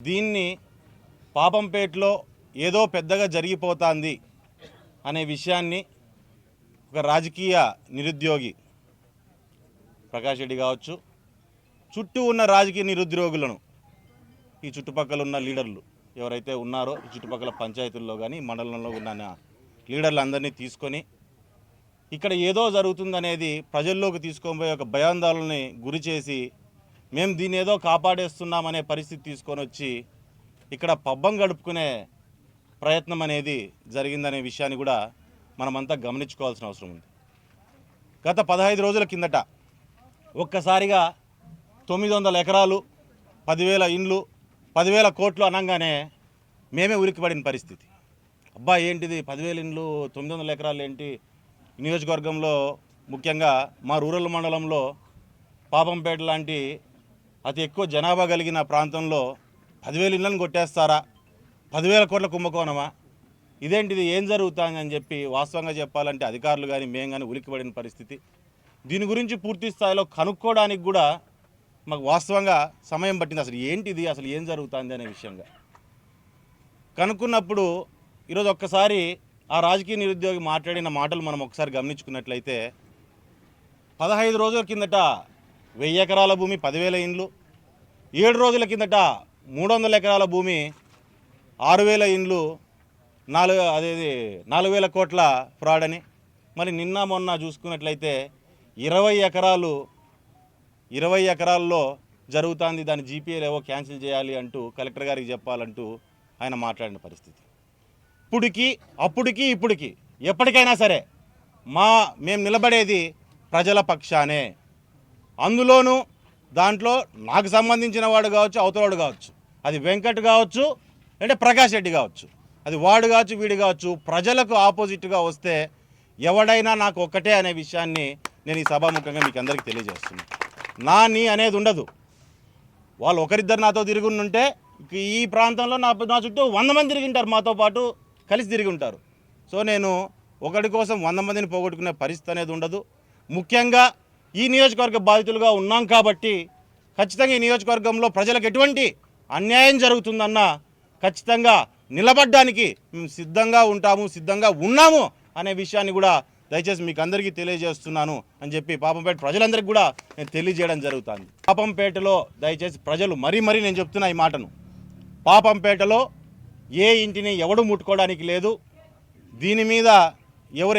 దీన్ని పాపంపేటలో ఏదో పెద్దగా జరిగిపోతుంది అనే విషయాన్ని ఒక రాజకీయ నిరుద్యోగి ప్రకాష్ రెడ్డి కావచ్చు చుట్టూ ఉన్న రాజకీయ నిరుద్యోగులను ఈ చుట్టుపక్కల ఉన్న లీడర్లు ఎవరైతే ఉన్నారో ఈ చుట్టుపక్కల పంచాయతీల్లో కానీ మండలంలో ఉన్న లీడర్లందరినీ తీసుకొని ఇక్కడ ఏదో జరుగుతుందనేది ప్రజల్లోకి తీసుకొని పోయి ఒక భయాందోళనని గురి చేసి మేము దీన్ని ఏదో కాపాడేస్తున్నామనే పరిస్థితి తీసుకొని వచ్చి ఇక్కడ పబ్బం గడుపుకునే ప్రయత్నం అనేది జరిగిందనే విషయాన్ని కూడా మనమంతా గమనించుకోవాల్సిన అవసరం ఉంది. గత పదహైదు రోజుల కిందట ఒక్కసారిగా తొమ్మిది వందల ఎకరాలు పదివేల ఇండ్లు పదివేల కోట్లు అనగానే మేమే ఉరికిపడిన పరిస్థితి. అబ్బా ఏంటిది? పదివేల ఇండ్లు తొమ్మిది వందల ఎకరాలు ఏంటి? నియోజకవర్గంలో ముఖ్యంగా మా రూరల్ మండలంలో పాపంపేట లాంటి అతి ఎక్కువ జనాభా కలిగిన ప్రాంతంలో పదివేలు ఇళ్ళని కొట్టేస్తారా? పదివేల కోట్ల కుంభకోణమా? ఇదేంటిది? ఏం జరుగుతుందని చెప్పి వాస్తవంగా చెప్పాలంటే అధికారులు కానీ మేము కానీ ఉలిక్కిపడిన పరిస్థితి. దీని గురించి పూర్తి స్థాయిలో కనుక్కోవడానికి కూడా మాకు వాస్తవంగా సమయం పట్టింది. అసలు ఏంటిది? అసలు ఏం జరుగుతుంది అనే విషయంగా. కనుక్కున్నప్పుడు ఈరోజు ఒక్కసారి ఆ రాజకీయ నిరుద్యోగి మాట్లాడిన మాటలు మనం ఒకసారి గమనించుకున్నట్లయితే పదహైదు రోజుల కిందట వెయ్యి ఎకరాల భూమి పదివేల ఇండ్లు. ఏడు రోజుల కిందట మూడు వందల ఎకరాల భూమి ఆరు వేల ఇండ్లు నాలుగు అదేది నాలుగు వేల కోట్ల ఫ్రాడ్ అని మరి నిన్న మొన్న చూసుకున్నట్లయితే ఇరవై ఎకరాలు ఇరవై ఎకరాల్లో జరుగుతుంది. దాని జీపీఏలు ఏవో క్యాన్సిల్ చేయాలి అంటూ కలెక్టర్ గారికి చెప్పాలంటూ ఆయన మాట్లాడిన పరిస్థితి. ఇప్పుడికి అప్పుడికి ఇప్పటికి ఎప్పటికైనా సరే మా మేము నిలబడేది ప్రజల పక్షానే. అందులోనూ దాంట్లో నాకు సంబంధించిన వాడు కావచ్చు అవతలవాడు కావచ్చు. అది వెంకట్ కావచ్చు అంటే ప్రకాష్ రెడ్డి కావచ్చు. అది వాడు కావచ్చు వీడు కావచ్చు ప్రజలకు ఆపోజిట్గా వస్తే ఎవడైనా నాకు ఒక్కటే అనే విషయాన్ని నేను ఈ సభాముఖంగా మీకు అందరికీ తెలియజేస్తున్నాను నా నీ అనేది ఉండదు. వాళ్ళు ఒకరిద్దరు నాతో తిరిగి ఈ ప్రాంతంలో నా నా చుట్టూ వంద మంది తిరిగి ఉంటారు మాతో పాటు కలిసి తిరిగి ఉంటారు సో నేను ఒకటి కోసం వంద మందిని పోగొట్టుకునే పరిస్థితి అనేది ఉండదు. ముఖ్యంగా ఈ నియోజకవర్గ బాధితులుగా ఉన్నాం కాబట్టి ఖచ్చితంగా ఈ నియోజకవర్గంలో ప్రజలకు ఎటువంటి అన్యాయం జరుగుతుందన్న ఖచ్చితంగా నిలబడ్డానికి మేము సిద్ధంగా ఉంటాము సిద్ధంగా ఉన్నాము అనే విషయాన్ని కూడా దయచేసి మీకు అందరికీ తెలియజేస్తున్నాను అని చెప్పి పాపంపేట ప్రజలందరికీ కూడా నేను తెలియజేయడం జరుగుతుంది. పాపంపేటలో దయచేసి ప్రజలు మరీ మరీ నేను చెప్తున్నా ఈ మాటను. పాపంపేటలో ఏ ఇంటిని ఎవడు ముట్టుకోవడానికి లేదు. దీని మీద ఎవరు